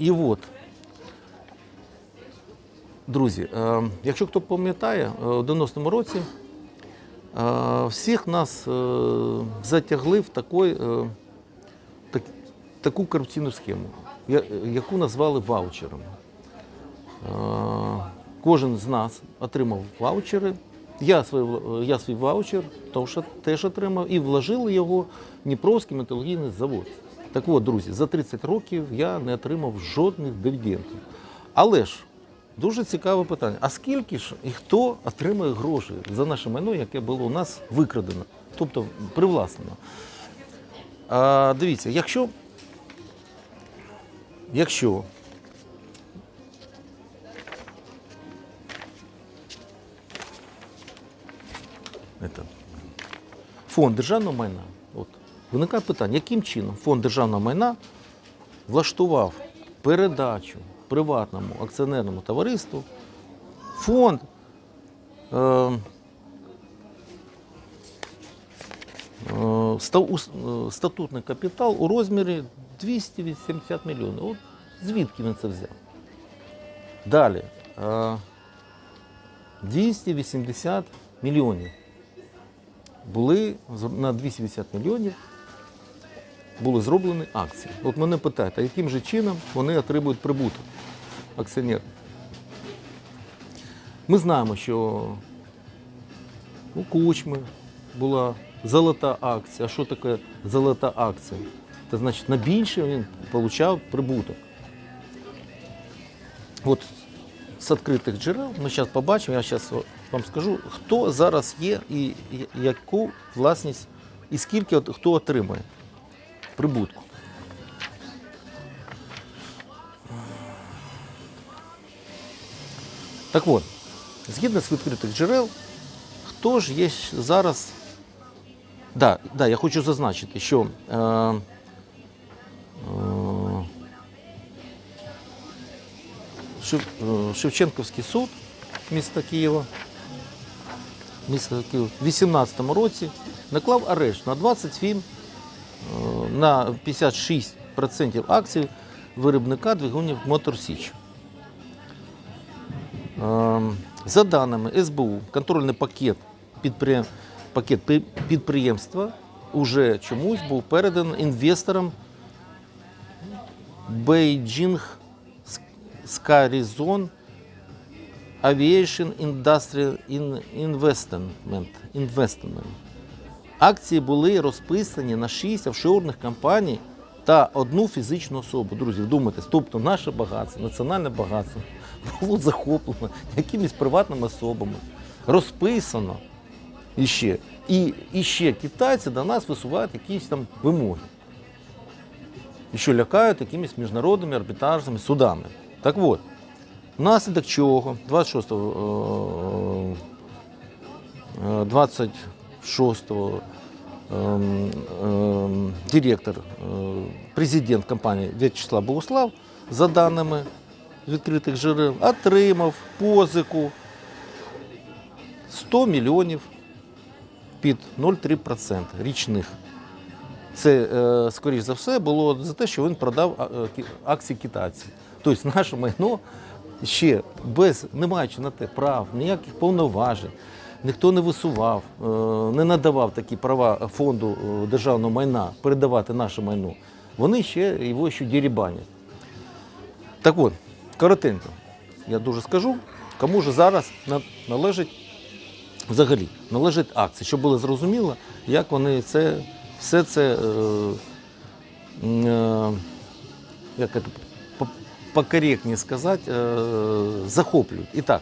І от, друзі, е, якщо хто пам'ятає, е, у 90-му році е, всіх нас затягли в такий, е, так, таку корупційну схему, яку назвали ваучером. Кожен з нас отримав ваучери. Я свій, я свій ваучер теж отримав і вложили його в Дніпровський металургійний завод. Так от, друзі, за 30 років я не отримав жодних дивідендів. Але ж дуже цікаве питання: а скільки ж і хто отримує гроші за наше майно, яке було у нас викрадено, тобто привласнено? А, дивіться, якщо, якщо фонд державного майна. От. Виникає питання, яким чином фонд державного майна влаштував передачу приватному акціонерному товариству фонд е, е, е, статутний капітал у розмірі 280 мільйонів. От звідки він це взяв? Далі. е, 280 мільйонів були на 280 мільйонів були зроблені акції. От мене питають, а яким же чином вони отримують прибуток акціонер? Ми знаємо, що у Кучми була золота акція. А що таке золота акція? Це значить, на більше він отримав прибуток. От з відкритих джерел ми зараз побачимо, я зараз вам скажу, хто зараз є і яку власність, і скільки хто отримує прибутку. Так от, згідно з відкритих джерел, хто ж є зараз. Да, да, я хочу зазначити, що е, е, Шев- е, Шевченківський суд міста Києва міста Києва в 2018 році наклав арешт на 20 фірм е, на 56% акцій виробника двигунів Мотор Січ. Е, За даними СБУ, контрольний пакет, пакет підприємства уже чомусь був переданий інвесторам Beijing Skyrizon Aviation Industrial Investment. Investment. Акції були розписані на 6 офшорних компаній та одну фізичну особу. Друзі, вдумайтесь, тобто наше багатство, національне багатство було захоплено якимись приватними особами, розписано іще. І, і ще китайці до нас висувають якісь там вимоги. І що лякають якимись міжнародними арбітражними судами. Так от, внаслідок чого 26 е, е, 26 ем, директор, е, президент компанії В'ячеслав Богуслав, за даними відкритих джерел, отримав позику 100 мільйонів під 0,3% річних. Це, е, скоріш за все, було за те, що він продав е, акції китайців. Тобто наше майно ще без, не маючи на те прав, ніяких повноважень, ніхто не висував, е, не надавав такі права фонду е, державного майна передавати наше майно. Вони ще його ще дірібанять. Так от, коротенько, я дуже скажу, кому ж зараз належить взагалі належить акції, щоб було зрозуміло, як вони це, все це, е, е, як це по- покоректніше сказати, е, захоплюють. І так,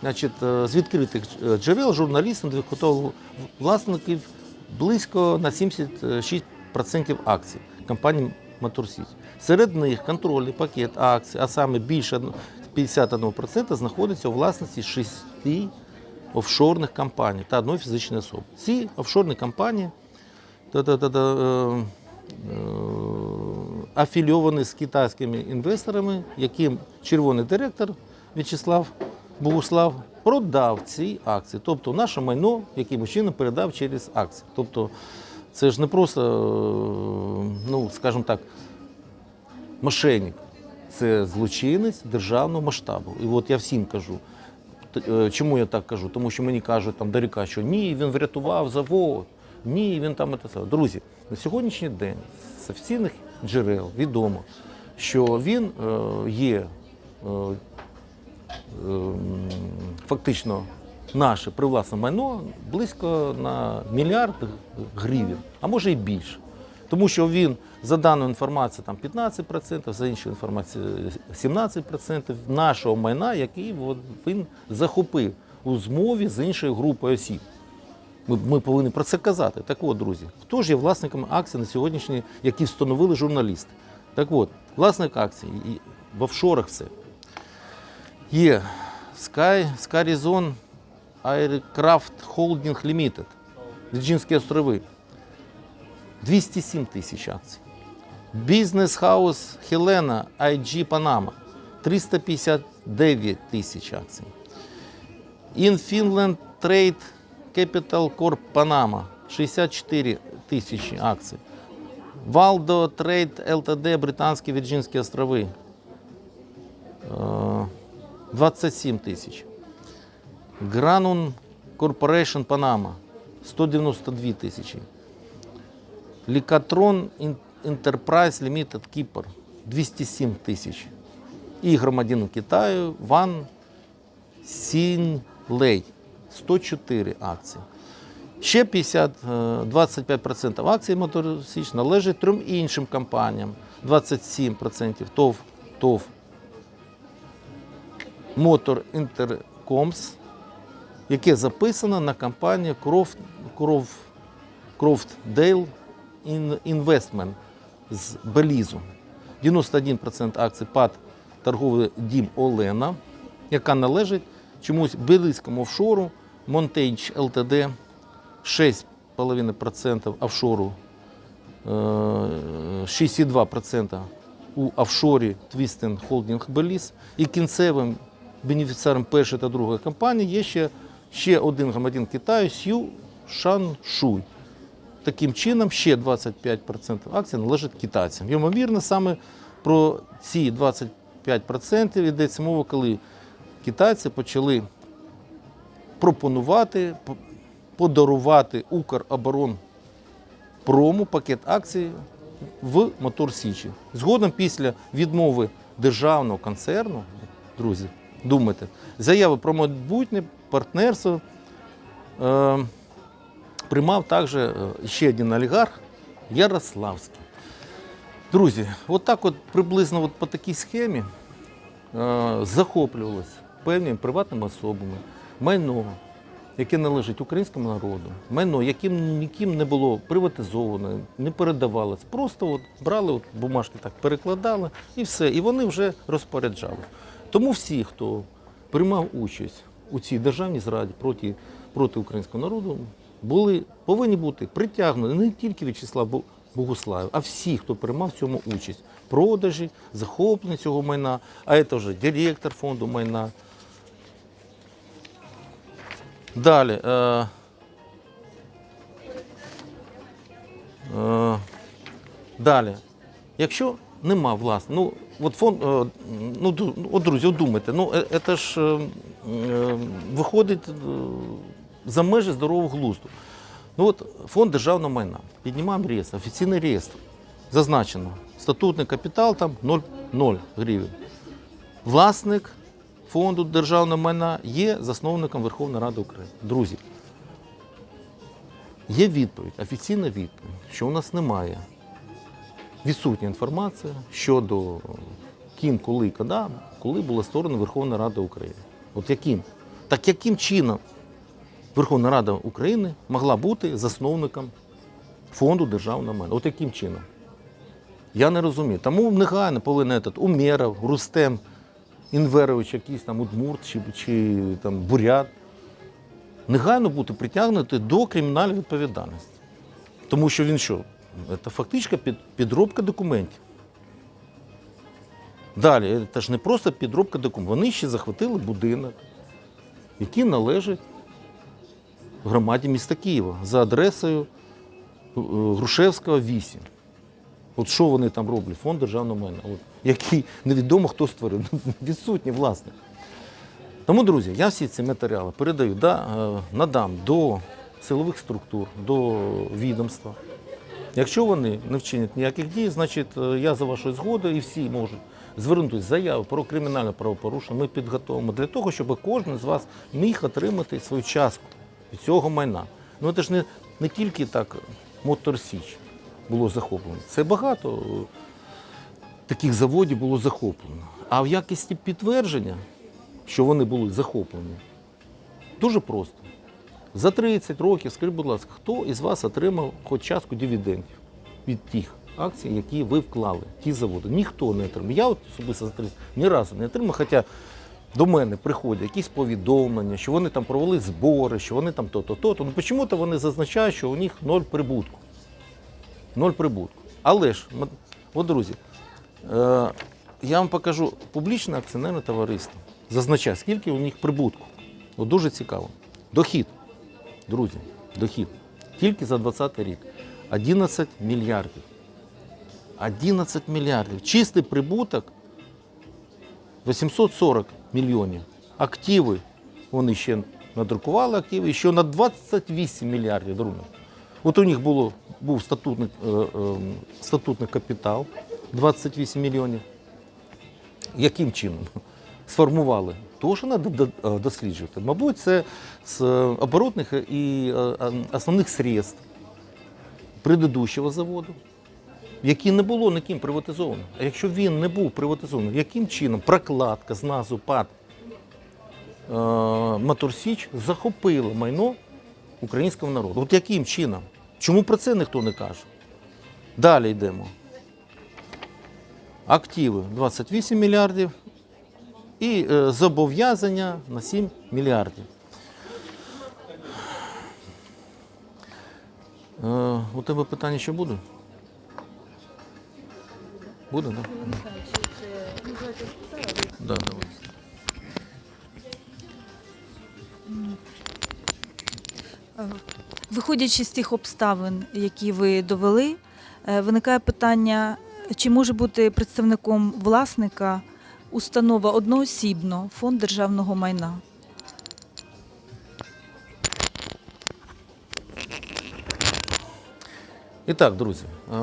значить, е, з відкритих джерел журналістам двохотових власників близько на 76% акцій компанії Моторсіч. Серед них контрольний пакет акцій, а саме більше 51% знаходиться у власності шести офшорних компаній та одної фізичної особи. Ці офшорні компанії та-та-та-та, е, е, афільовані з китайськими інвесторами, яким червоний директор В'ячеслав Богуслав продав ці акції. Тобто наше майно якимось чином передав через акції. Тобто Це ж не просто, е, ну, скажімо так, мошенник. Це злочинець державного масштабу. І от я всім кажу. Е, Чому я так кажу? Тому що мені кажуть там далека, що ні, він врятував завод, ні, він там це. Друзі, на сьогоднішній день з офіційних джерел відомо, що він е, є е, фактично наше привласне майно близько на мільярд гривень, а може і більше. Тому що він за даною інформацією там 15%, за іншою інформацією 17% нашого майна, який він захопив у змові з іншою групою осіб. Ми, ми повинні про це казати. Так от, друзі, хто ж є власником акцій на сьогоднішній, які встановили журналісти? Так от, власник акцій і в офшорах все. Є Sky, Skyrizon Aircraft Holding Limited, Вірджинські острови. 207 тисяч акцій. Бізнес хаус Хелена IG Panama 359 тисяч акцій. Finland Trade Capital Corp Panama 64 тисячі акцій. Valdo Trade LTD Британські Вірджинські острови е, 27 тисяч. Granum Corporation Panama 192 тисячі. Лікатрон Enterprise Limited Кіпр 207 тисяч. І громадянин Китаю Ван Сінлей 104 акції. Ще 50, е, 25% акцій Motor Січ належить трьом іншим компаніям. 27% ТОВ, ТОВ Motor Intercoms, яке записано на компанію Croft, Croft, Croftdale Ін- з Белізу. 91% акцій ПАД торговий дім Олена, яка належить чомусь белізькому офшору Montage LTD 6,5% офшору, е, 62% у офшорі Twisting Holding Belize і кінцевим бенефіціаром першої та другої компанії є ще, ще один громадян Китаю Сю Шан Шуй. Таким чином, ще 25% акцій належать китайцям. Ймовірно, саме про ці 25% йдеться мова, коли китайці почали пропонувати, подарувати Укроборонпрому пакет акцій в Мотор Січі. Згодом після відмови державного концерну, друзі, думайте, заяви про майбутнє партнерство. Е, приймав також е, ще один олігарх Ярославський. Друзі, от так от приблизно от по такій схемі е, захоплювалося певними приватними особами майно, яке належить українському народу, майно, яким ніким не було приватизовано, не передавалось. Просто от брали от бумажки, так перекладали і все. І вони вже розпоряджали. Тому всі, хто приймав участь у цій державній зраді проти, проти українського народу, були, повинні бути притягнені не тільки В'ячеслав Бу- Богуславів, а всі, хто приймав в цьому участь. Продажі, захоплення цього майна, а це вже директор фонду майна. Далі. Е, е, далі. Якщо нема власне, ну от фонд, е, ну от друзі, от думайте, ну е- це ж е, е, виходить за межі здорового глузду. Ну от фонд державного майна. Піднімаємо реєстр, офіційний реєстр. Зазначено. Статутний капітал там 0, 0 гривень. Власник фонду державного майна є засновником Верховної Ради України. Друзі, є відповідь, офіційна відповідь, що у нас немає відсутня інформація щодо ким, коли, коли, коли була створена Верховна Рада України. От яким? Так яким чином Верховна Рада України могла бути засновником фонду державного майна? От яким чином? Я не розумію. Тому негайно повинен этот Умєров, Рустем Інверович, якийсь там Удмурт чи, чи там Бурят, негайно бути притягнути до кримінальної відповідальності. Тому що він що? Це фактично підробка документів. Далі, це ж не просто підробка документів. Вони ще захватили будинок, який належить громаді міста Києва за адресою Грушевського 8. От що вони там роблять? Фонд державного майна, от, який невідомо хто створив, відсутній власник. Тому, друзі, я всі ці матеріали передаю, да, е, надам до силових структур, до відомства. Якщо вони не вчинять ніяких дій, значить е, я за вашою згодою і всі можуть звернутися з заявою про кримінальне правопорушення. Ми підготовимо для того, щоб кожен з вас міг отримати свою частку від цього майна. Ну це ж не, не тільки так Мотор Січ було захоплено. Це багато е, таких заводів було захоплено. А в якості підтвердження, що вони були захоплені, дуже просто. За 30 років, скажіть, будь ласка, хто із вас отримав хоч частку дивідендів від тих акцій, які ви вклали, ті заводи? Ніхто не отримав. Я от особисто за 30 ні разу не отримав, хоча до мене приходять якісь повідомлення, що вони там провели збори, що вони там то-то, то-то. Ну чому-то вони зазначають, що у них ноль прибутку. Ноль прибутку. Але ж, от друзі, е, я вам покажу публічне акціонерне товариство. Зазначає, скільки у них прибутку. От дуже цікаво. Дохід, друзі, дохід. Тільки за 20 рік. 11 мільярдів. 11 мільярдів. Чистий прибуток 840 мільйонів. Активи, вони ще надрукували активи, ще на 28 мільярдів друзі. От у них було, був статутний, е, е, статутний капітал 28 мільйонів. Яким чином сформували? Теж треба досліджувати. Мабуть, це з оборотних і е, е, основних средств предыдущого заводу, який не було ніким приватизовано. А якщо він не був приватизований, яким чином прокладка з назву ПАД е, Моторсіч захопила майно українського народу? От яким чином? Чому про це ніхто не каже? Далі йдемо. Активи 28 мільярдів і е, зобов'язання на 7 мільярдів. Е, у тебе питання ще буде? Буде, так? Да? Да, давай. Виходячи з тих обставин, які ви довели, е, виникає питання, чи може бути представником власника установа одноосібно фонд державного майна? І так, друзі, е,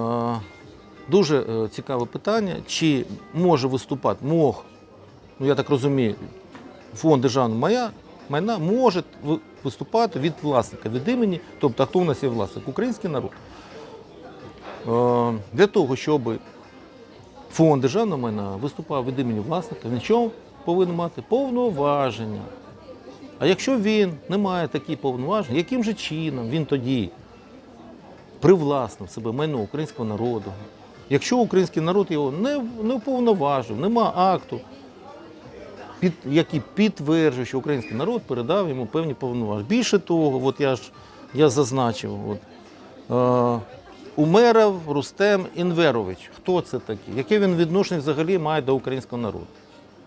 дуже е, цікаве питання, чи може виступати МОГ, ну я так розумію, фонд державного майна, майна може виступати від власника, від імені, тобто хто у нас є власник? Український народ. Е, Для того, щоб фонд державного майна виступав від імені власника, він що повинен мати повноваження. А якщо він не має такі повноваження, яким же чином він тоді привласнив себе майно українського народу. Якщо український народ його не, не уповноважив, нема акту, під, який підтверджує, що український народ передав йому певні повноваження. Більше того, от я ж я зазначив, от, е, Умеров Рустем Інверович. Хто це такий? Яке він відношення взагалі має до українського народу?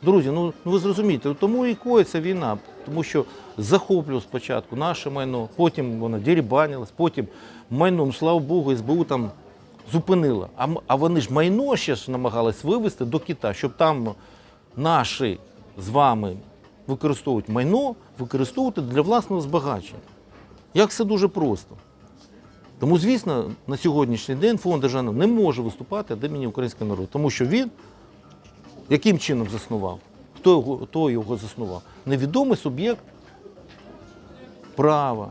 Друзі, ну ну ви зрозумієте, тому і коїться війна, тому що захоплював спочатку наше майно, потім воно дерібанилось, потім майно, ну слава Богу, СБУ там зупинила. А, а вони ж майно ще ж намагались вивезти до Китаю, щоб там наші з вами використовують майно, використовувати для власного збагачення. Як все дуже просто. Тому, звісно, на сьогоднішній день фонд державного не може виступати від імені українського народу, тому що він яким чином заснував? Хто його, хто його заснував? Невідомий суб'єкт права.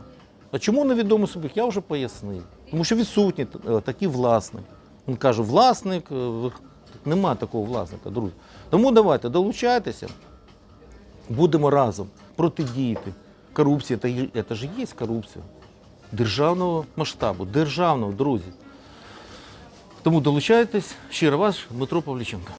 А чому невідомий суб'єкт? Я вже пояснив. Тому що відсутній е, такий власник. Він каже, власник, е, нема такого власника, друзі. Тому давайте долучайтеся, будемо разом протидіяти корупції. Це, ж є корупція державного масштабу, державного, друзі. Тому долучайтесь. Щиро ваш Дмитро Павліченко.